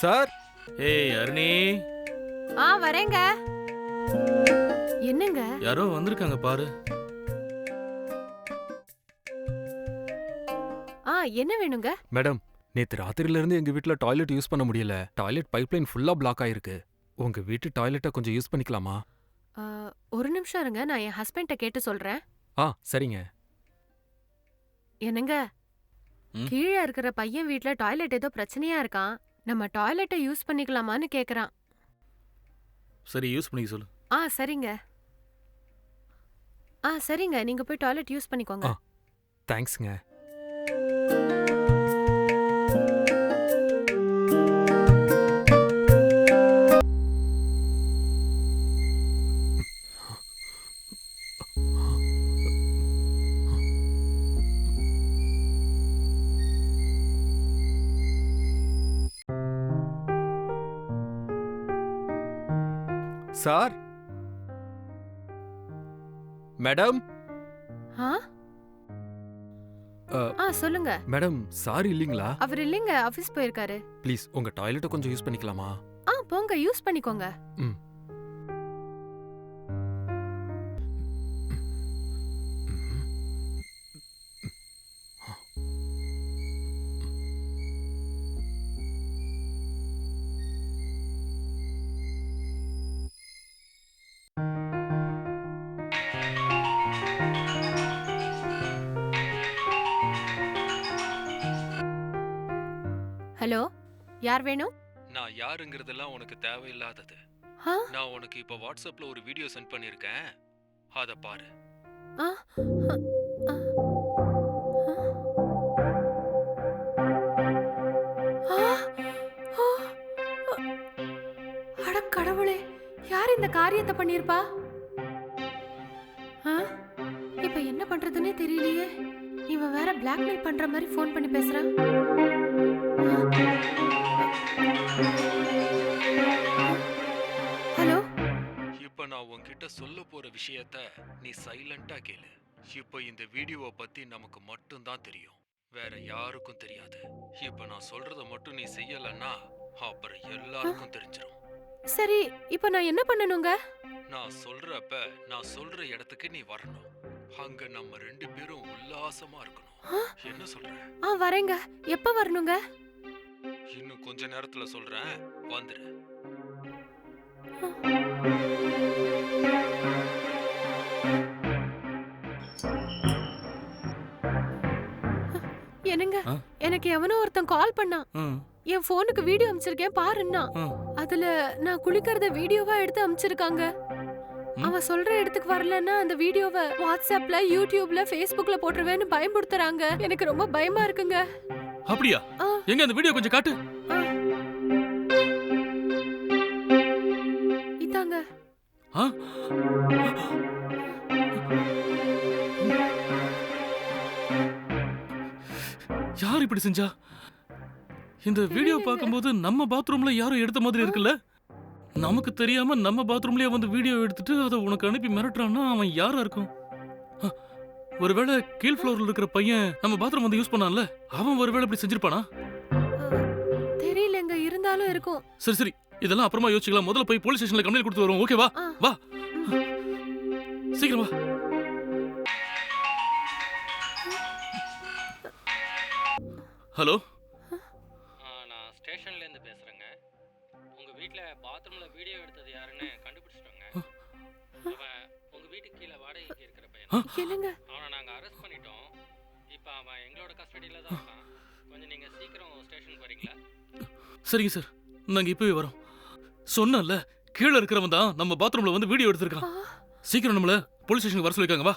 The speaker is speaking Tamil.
சார்? ஏய் அருணி. ஆ வரேங்க. என்னங்க? யாரோ வந்திருக்காங்க பாரு. ஆ என்ன வேணுங்க? மேடம் நேத்து ராத்திரில இருந்து எங்க வீட்ல டாய்லெட் யூஸ் பண்ண முடியல. டாய்லெட் பைப்லைன் ஃபுல்லா பிளாக் ஆயிருக்கு. உங்க வீட்டு டாய்லெட்டை கொஞ்சம் யூஸ் பண்ணிக்கலாமா? ஆ, ஒரு நிமிஷம் இருங்க நான் என் ஹஸ்பண்ட கேட்டு சொல்றேன். ஆ சரிங்க. என்னங்க? ம்? கீழே இருக்கிற பையன் வீட்ல டாய்லெட் ஏதோ பிரச்சனையா இருக்கான். நம்ம டாய்லெட்டை யூஸ் பண்ணிக்கலாமான்னு கேக்குறான். சரி யூஸ் பண்ணிக்க சொல்லு. ஆ சரிங்க. ஆ சரிங்க. நீங்க போய் டாய்லெட் யூஸ் பண்ணிக்கோங்க. தேங்க்ஸ்ங்க. சார்? மேடம்? ஆ? ஆ சொல்லுங்க. மேடம் சார் இல்லீங்களா? அவர் இல்லைங்க ஆபீஸ் போயிருக்காரு. ப்ளீஸ் உங்க டாய்லெட்டை கொஞ்சம் யூஸ் பண்ணிக்கலாமா? ஆ போங்க யூஸ் பண்ணிக்கோங்க. ம். ஹலோ யார் வேணும் நான் யாருங்கிறதெல்லாம் உனக்கு தேவையில்லாதது. ஆ? நான் உனக்கு இப்போ வாட்ஸ்அப்ல ஒரு வீடியோ சென்ட் பண்ணிருக்கேன். அத பாரு. ஆ ஆ, ஆ, ஆ, ஆ. அட கடவுளே யார் இந்த காரியத்தை பண்ணிருப்பா? ஆ? இப்ப என்ன பண்றதுன்னே தெரியலையே. இவன் வேற பிளாக்மெயில் பண்ற மாதிரி ஃபோன் பண்ணி பேசுறான் விஷயத்த நீ சைலண்டா கேளு. இப்போ இந்த வீடியோவை பத்தி நமக்கு மட்டும்தான் தெரியும். வேற யாருக்கும் தெரியாது. இப்போ நான் சொல்றத மட்டும் நீ செய்யலன்னா அப்புறம் எல்லாருக்கும் தெரிஞ்சிரும். சரி இப்ப நான் என்ன பண்ணணுங்க? நான் சொல்றப்ப நான் சொல்ற இடத்துக்கு நீ வரணும். அங்க நம்ம ரெண்டு பேரும் உல்லாசமா இருக்கணும். என்ன சொல்ற? ஆ வரேங்க. எப்ப வரணுங்க? இன்னும் கொஞ்ச நேரத்துல சொல்றேன். வந்துரு. என்னங்க? ஆ? எனக்கு எவனோ ஒருத்தன் கால் பண்ணான் என் போனுக்கு வீடியோ அனுப்பிச்சிருக்கேன் பாருன்னா. அதுல நான் குளிக்கிறத வீடியோவா எடுத்து அனுப்பிச்சிருக்காங்க. அவன் சொல்ற இடத்துக்கு வரலன்னா அந்த வீடியோவை வாட்ஸ்அப்ல யூடியூப்ல ஃபேஸ்புக்ல போட்டுருவேன்னு பயமுறுத்துறாங்க எனக்கு ரொம்ப பயமா இருக்குங்க. அப்படியா? ஆ. எங்க அந்த வீடியோ கொஞ்சம் காட்டு. ஆ. இதாங்க யார் இப்படி செஞ்சா? இந்த வீடியோ. பார்க்கும்போது நம்ம பாத்ரூம்ல யாரோ எடுத்த மாதிரி இருக்குல்ல? நமக்கு தெரியாம நம்ம பாத்ரூம்லயே வந்து வீடியோ எடுத்துட்டு அதை உனக்கு அனுப்பி மிரட்டுறான்னா அவன் யாரா இருக்கும்? ஒருவேளை கீழ் ஃப்ளோர்ல இருக்கிற பையன் நம்ம பாத்ரூம் வந்து யூஸ் பண்ணான்ல அவன் ஒருவேளை இப்படி செஞ்சிருப்பானா? தெரியலங்க இருந்தாலும் இருக்கும். சரி சரி. இதெல்லாம் அப்புறமா யோசிக்கலாம் முதல்ல போய் போலீஸ் ஸ்டேஷன்ல கம்ப்ளைண்ட் கொடுத்து வருவோம். ஓகேவா. வா. சீக்கிரம் வா. ஹலோ? நான் ஸ்டேஷன்லேருந்து பேசுகிறேங்க உங்கள் வீட்டில் பாத்ரூமில் வீடியோ எடுத்தது யாருன்னு கண்டுபிடிச்சிட்டோங்க. அவன் உங்கள் வீட்டுக்கு கீழே வாடகைக்கு இருக்கிற பையன். அவனை நாங்கள் அரெஸ்ட் பண்ணிட்டோம். இப்போ அவன் எங்களோட கஸ்டடியில் தான் இருக்கான். கொஞ்சம் நீங்கள் சீக்கிரம் ஸ்டேஷனுக்கு வரீங்களா? சரிங்க சார். நாங்க இப்பவே வரோம். சொன்னேன்ல கீழே இருக்கிறவன் தான் நம்ம பாத்ரூம்ல வந்து வீடியோ எடுத்திருக்கான். சீக்கிரம் நம்மள போலீஸ் ஸ்டேஷனுக்கு வர சொல்லிருக்காங்க வா.